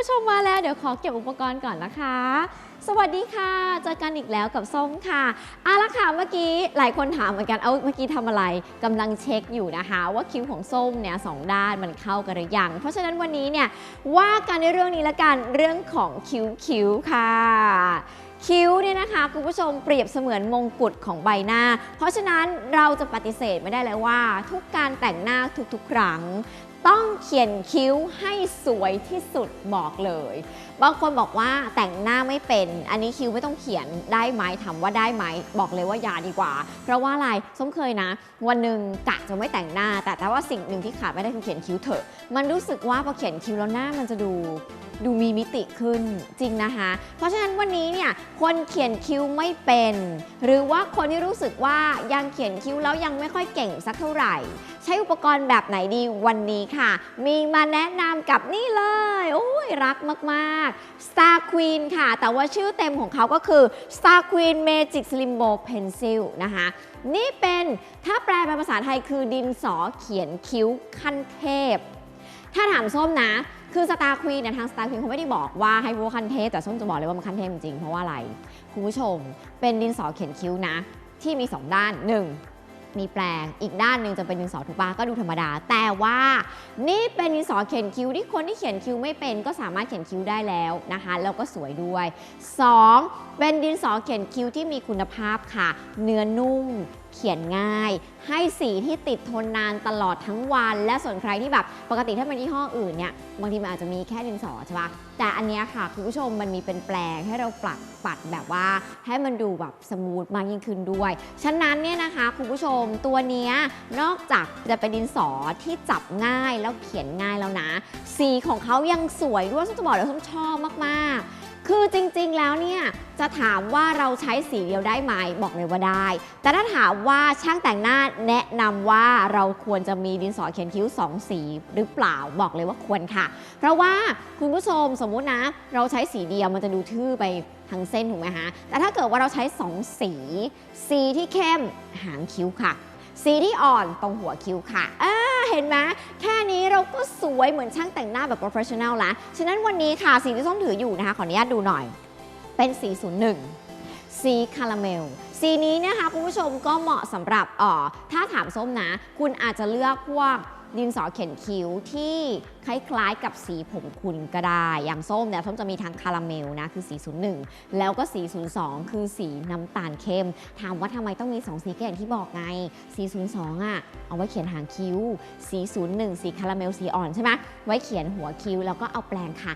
ผู้ชมมาแล้วเดี๋ยวขอเก็บอุปกรณ์ก่อนนะคะ สวัสดีค่ะเจอกันอีกแล้วกับส้มค่ะเอาละค่ะเมื่อกี้หลายคนถามเหมือนกันเอาเมื่อกี้ทำอะไรกำลังเช็คอยู่นะคะ ว่าคิ้วของส้มเนี่ยสองด้านมันเข้ากันหรือยังเพราะฉะนั้นวันนี้เนี่ยว่ากันในเรื่องนี้ละกันเรื่องของคิ้วคิ้วค่ะคิ้วเนี่ยนะคะคุณผู้ชมเปรียบเสมือนมงกุฎของใบหน้า เพราะฉะนั้นเราจะปฏิเสธไม่ได้เลยว่า ทุกการแต่งหน้าทุกๆ ครั้ง ต้องเขียนคิ้วให้สวยที่สุดบอกเลย บางคนบอกว่าแต่งหน้าไม่เป็น อันนี้คิ้วไม่ต้องเขียนได้ไหมถามว่าได้ไหม บอกเลยว่าอย่าดีกว่า เพราะว่าอะไรส้มเคยนะ วันหนึ่งกะจะไม่แต่งหน้า แต่แต่ว่าสิ่งหนึ่งที่ขาดไม่ได้คือเขียนคิ้วเถอะ มันรู้สึกว่าพอเขียนคิ้วแล้วหน้ามันจะดู ดูมีมิติขึ้นจริงนะคะ เพราะฉะนั้นวันนี้เนี่ยคนเขียนคิ้วไม่เป็น หรือว่าคนที่รู้สึกว่ายังเขียนคิ้วแล้วยังไม่ค่อยเก่งสักเท่าไหร่ ใช้อุปกรณ์แบบไหนดีวันนี้ค่ะ มีมาแนะนำกับนี่เลยโอ้ยรักมากๆ Star Queen ค่ะ แต่ว่าชื่อเต็มของเขาก็คือ Star Queen Magic Slimbo Pencil นะคะนี่เป็นถ้าแปลเป็นภาษาไทยคือดินสอเขียนคิ้วขั้นเทพ ถ้าถามส้มนะ คือ Star Queen เนี่ยทาง Star Queen เขาไม่ได้บอกว่าให้พูดว่าขั้นเทพแต่ส้มจะบอกเลยว่ามันขั้นเทพจริงๆ เพราะว่าอะไร คุณผู้ชม เป็นดินสอเขียนคิ้วนะ ที่มี 2 ด้าน 1 มีแปลง อีกด้านหนึ่งจะเป็นดินสอถูกปะก็ดูธรรมดา แต่ว่านี่เป็นดินสอเขียนคิ้วที่คนที่เขียนคิ้วไม่เป็น ก็สามารถเขียนคิ้วได้แล้วนะคะแล้วก็สวยด้วย 2. เป็นดินสอเขียนคิ้วที่มีคุณภาพค่ะ เนื้อนุ่มเขียนง่าย ให้สีที่ติดทนนานตลอดทั้งวัน และส่วนใครที่แบบปกติถ้าเป็นยี่ห้ออื่นเนี่ยบางทีมันอาจจะมีแค่ดินสอใช่ปะแต่อันนี้ค่ะคุณผู้ชมมันมีเป็นแปลงให้เราปัดปัดแบบว่า ให้มันดูแบบสมูทมากยิ่งขึ้นด้วย ฉะนั้นเนี่ยนะคะคุณผู้ชมตัวเนี้ยนอกจากจะเป็นดินสอที่จับง่ายแล้วเขียนง่ายแล้วนะ สีของเขายังสวยด้วยส้มจะบอกเลยว่าส้มชอบมากๆ คือจริงๆ แล้วเนี่ยจะถามว่าเราใช้สีเดียวได้ไหมบอกเลยว่าได้ แต่ถ้าถามว่าช่างแต่งหน้าแนะนำว่าเราควรจะมีดินสอเขียนคิ้ว 2 สีหรือเปล่าบอกเลยว่าควรค่ะ เพราะว่าคุณผู้ชมสมมุตินะ เราใช้สีเดียวมันจะดูทื่อไปทั้งเส้นถูกไหมคะแต่ถ้าเกิดว่าเราใช้ 2 สี สีที่เข้มหางคิ้วค่ะ สีที่อ่อนตรงหัวคิ้วค่ะอ่าเห็นไหมแค่นี้เราก็สวยเหมือนช่างแต่งหน้าแบบโปรเฟชชั่นแนลละฉะนั้นวันนี้ค่ะสีที่ส้มถืออยู่นะคะขออนุญาตดูหน่อย เป็นสี01สีคาราเมล สีนี้นะคะคุณผู้ชมก็เหมาะสำหรับอ่อถ้าถามส้มนะ คุณอาจจะเลือกพวก ดินสอเขียนคิ้วที่คล้ายๆกับสีผมคุณก็ได้ อย่างส้มเนี่ยส้มจะมีทั้งคาราเมลนะคือสี 01 แล้วก็สี 02 คือสีน้ำตาลเข้ม ถามว่าทำไมต้องมี 2 สีก็อย่างที่บอกไง สี 02อะเอาไว้เขียนหางคิ้ว สี 01 สีคาราเมลสีอ่อนใช่ไหมไว้เขียนหัวคิ้วแล้วก็เอาแปรงค่ะ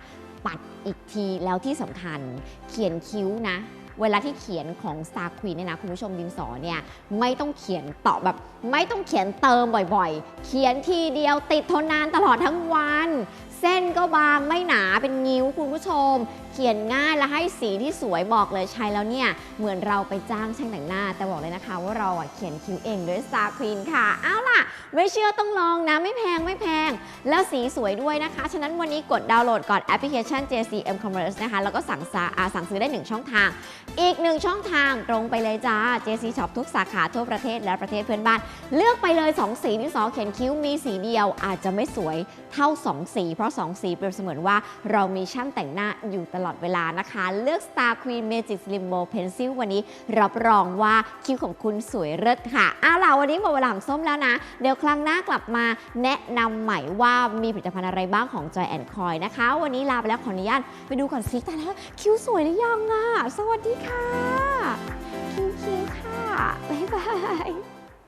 ปัดอีกทีแล้วที่สำคัญ เขียนคิ้วนะ เวลาที่เขียนของ Star Queen เนี่ยนะคุณผู้ชมดินสอเนี่ยไม่ต้องเขียนต่อแบบ ไม่ต้องเขียนเติมบ่อยๆ เขียนทีเดียวติดทนนานตลอดทั้งวัน เส้นก็บางไม่หนาเป็นงิ้วคุณผู้ชม เขียนง่ายและให้สีที่สวยบอกเลยใช้แล้วเนี่ย เหมือนเราไปจ้างช่างแต่งหน้า แต่บอกเลยนะคะว่าเราอะเขียนคิ้วเองด้วย Star Queen ค่ะเอาล่ะ ไม่เชื่อต้องลองนะไม่แพงไม่แพง แล้วสีสวยด้วยนะคะ ฉะนั้นวันนี้กดดาวน์โหลดก่อนแอปพลิเคชัน JCM Commerce นะคะ แล้วก็สั่งซาสั่งซื้อได้ 1 ช่องทาง อีกหนึ่งช่องทางตรงไปเลยจ้า JC Shop ทุกสาขาทั่วประเทศและประเทศเพื่อนบ้าน เลือกไปเลย 2 สีที่สอเขียนคิ้วมีสีเดียวอาจจะไม่สวยเท่า 2 สี เพราะ 2 สีเปรียบเสมือนว่าเรามีช่างแต่งหน้าอยู่ตลอดลอดเวลานะคะ เลือก Star Queen Magic Slim Bow Pencil วันนี้รับรองว่าคิ้วของคุณสวยเลิศค่ะอ้าวล่ะวันนี้หมดเวลาของส้มแล้วนะ เดี๋ยวครั้งหน้ากลับมาแนะนำใหม่ว่ามีผลิตภัณฑ์อะไรบ้างของ Joy and Coy นะคะ วันนี้ลาไปแล้วขออนุญาตไปดูก่อนสิแต่แล้วคิ้วสวยหรือยังอะ สวัสดีค่ะ คิ้วคิ้วค่ะบ๊ายบาย